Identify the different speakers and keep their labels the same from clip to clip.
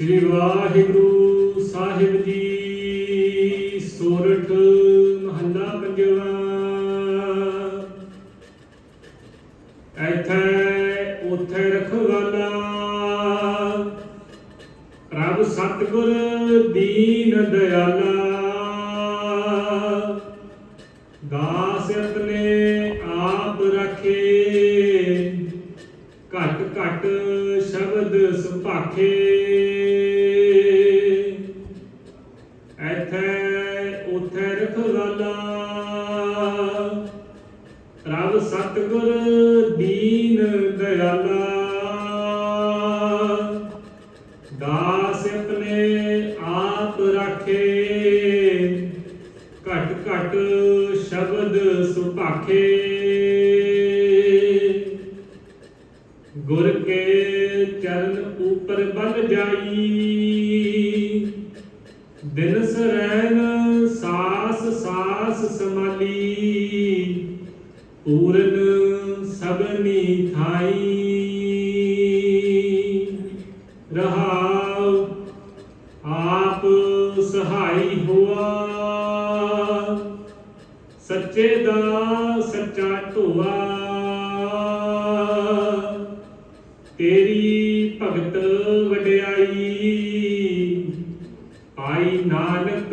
Speaker 1: ਸ੍ਰੀ ਵਾਹਿਗੁਰੂ ਸਾਹਿਬ ਜੀ ਸੋਰਠ ਮਹੱਲਾ ਪੰਜਵਾ। ਐਥੇ ਉਥੇ ਰਖਵਾਲਾ। ਪ੍ਰਭ ਸਤਿਗੁਰ ਦੀਨ ਦਿਆਲਾ। ਘਟ ਸ਼ਬਦ ਸੁਭਾਖੇ। ਐਥੇ ਉਥੇ ਰਖਵਾਲਾ ਪ੍ਰਭ ਸਤਗੁਰ ਦੀਨ ਦਿਆਲਾ ਦਾਸ ਆਪਣੇ ਆਪ ਰਾਖੇ। ਘਟ ਘਟ ਸ਼ਬਦ ਸੁਭਾਖੇ। ਗੁਰ ਕੇ ਚਰਨ ਉਪਰ ਬਲ ਜਾਈ। ਦਿਨ ਸਰੈਨ ਸਾਸ ਸਾਸ ਸਮਾਲੀ। ਪੂਰਨ ਸਭਨੀ ਥਾਈ। ਰਹਾਉ ਆਪ ਸਹਾਈ ਹੋਆ। ਸੱਚੇ ਦਾ ਸੱਚਾ ਢੋਆ। ਭਗਤ ਵਡਿਆਈ। ਆਈ ਨਾਨਕ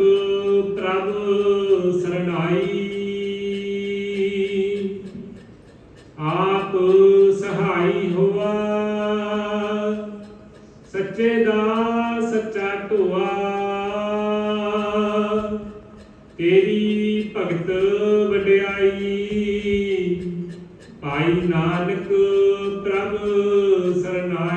Speaker 1: ਪ੍ਰਭ ਸਰਣਾਈ। ਆਪ ਸਹਾਈ ਹੋਆ। ਸੱਚੇ ਦਾ ਸੱਚਾ ਢੋਆ। ਤੇਰੀ ਭਗਤ ਵਡਿਆਈ। ਭਾਈ ਨਾਨਕ ਪ੍ਰਭ ਸਰਨਾਈ